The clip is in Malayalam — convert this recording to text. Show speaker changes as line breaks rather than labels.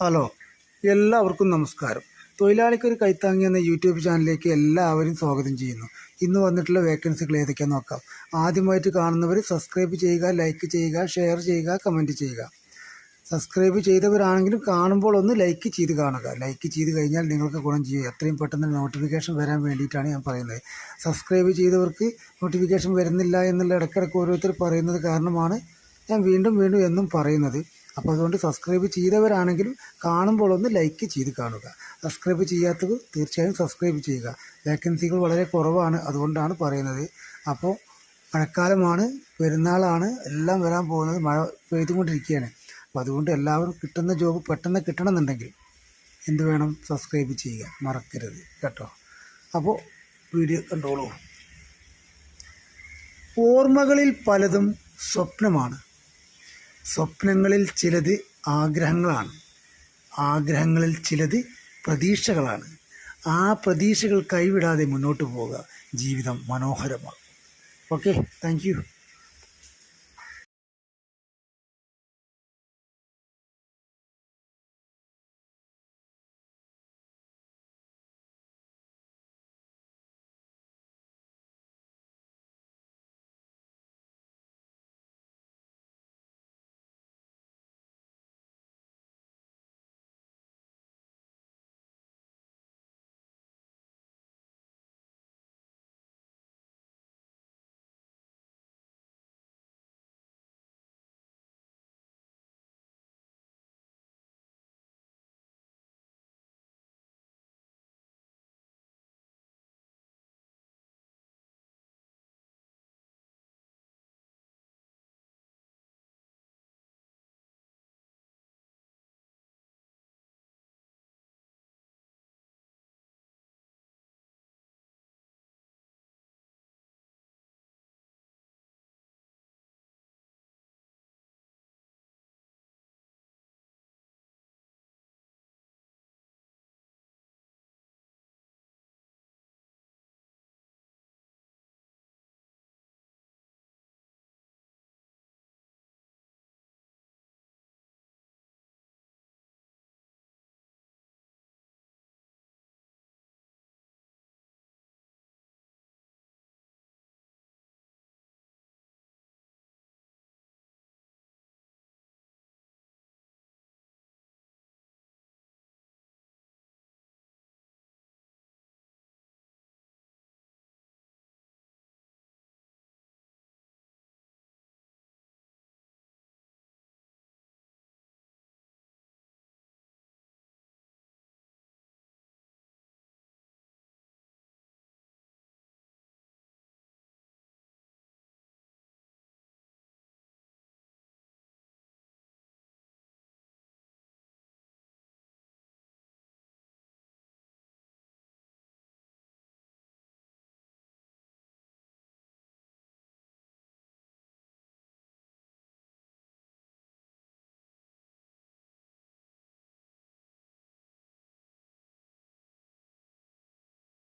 ഹലോ എല്ലാവർക്കും നമസ്കാരം. തൊഴിലാളിക്കൊരു കൈത്താങ്ങി എന്ന യൂട്യൂബ് ചാനലിലേക്ക് എല്ലാവരും സ്വാഗതം ചെയ്യുന്നു. ഇന്ന് വന്നിട്ടുള്ള വേക്കൻസികൾ ഏതൊക്കെയാണെന്ന് നോക്കാം. ആദ്യമായിട്ട് കാണുന്നവർ സബ്സ്ക്രൈബ് ചെയ്യുക ലൈക്ക് ചെയ്യുക ഷെയർ ചെയ്യുക കമന്റ് ചെയ്യുക. സബ്സ്ക്രൈബ് ചെയ്തവരാണെങ്കിലും കാണുമ്പോൾ ഒന്ന് ലൈക്ക് ചെയ്ത് കാണുക. ലൈക്ക് ചെയ്ത് കഴിഞ്ഞാൽ നിങ്ങൾക്ക് ഗുണം ചെയ്യും. എത്രയും പെട്ടെന്ന് നോട്ടിഫിക്കേഷൻ വരാൻ വേണ്ടിയിട്ടാണ് ഞാൻ പറയുന്നത്. സബ്സ്ക്രൈബ് ചെയ്തവർക്ക് നോട്ടിഫിക്കേഷൻ വരുന്നില്ല എന്നുള്ള ഇടയ്ക്കിടയ്ക്ക് ഓരോരുത്തർ പറയുന്നത് കാരണമാണ് ഞാൻ വീണ്ടും വീണ്ടും എന്നും പറയുന്നത്. അപ്പോൾ അതുകൊണ്ട് സബ്സ്ക്രൈബ് ചെയ്തവരാണെങ്കിലും കാണുമ്പോൾ ഒന്ന് ലൈക്ക് ചെയ്ത് കാണുക. സബ്സ്ക്രൈബ് ചെയ്യാത്തത് തീർച്ചയായും സബ്സ്ക്രൈബ് ചെയ്യുക. വേക്കൻസികൾ വളരെ കുറവാണ് അതുകൊണ്ടാണ് പറയുന്നത്. അപ്പോൾ മഴക്കാലമാണ് പെരുന്നാളാണ് എല്ലാം വരാൻ പോകുന്നത്. മഴ പെയ്തുകൊണ്ടിരിക്കുകയാണ്. അപ്പോൾ അതുകൊണ്ട് എല്ലാവരും കിട്ടുന്ന ജോബ് പെട്ടെന്ന് കിട്ടണമെന്നുണ്ടെങ്കിൽ എന്ത് വേണം? സബ്സ്ക്രൈബ് ചെയ്യുക. മറക്കരുത് കേട്ടോ. അപ്പോൾ വീഡിയോ കണ്ടോളൂ. ഓർമ്മകളിൽ പലതും സ്വപ്നമാണ്. സ്വപ്നങ്ങളിൽ ചിലത് ആഗ്രഹങ്ങളാണ്. ആഗ്രഹങ്ങളിൽ ചിലത് പ്രതീക്ഷകളാണ്. ആ പ്രതീക്ഷകൾ കൈവിടാതെ മുന്നോട്ട് പോവുക ജീവിതം മനോഹരമാകും ഓക്കെ താങ്ക്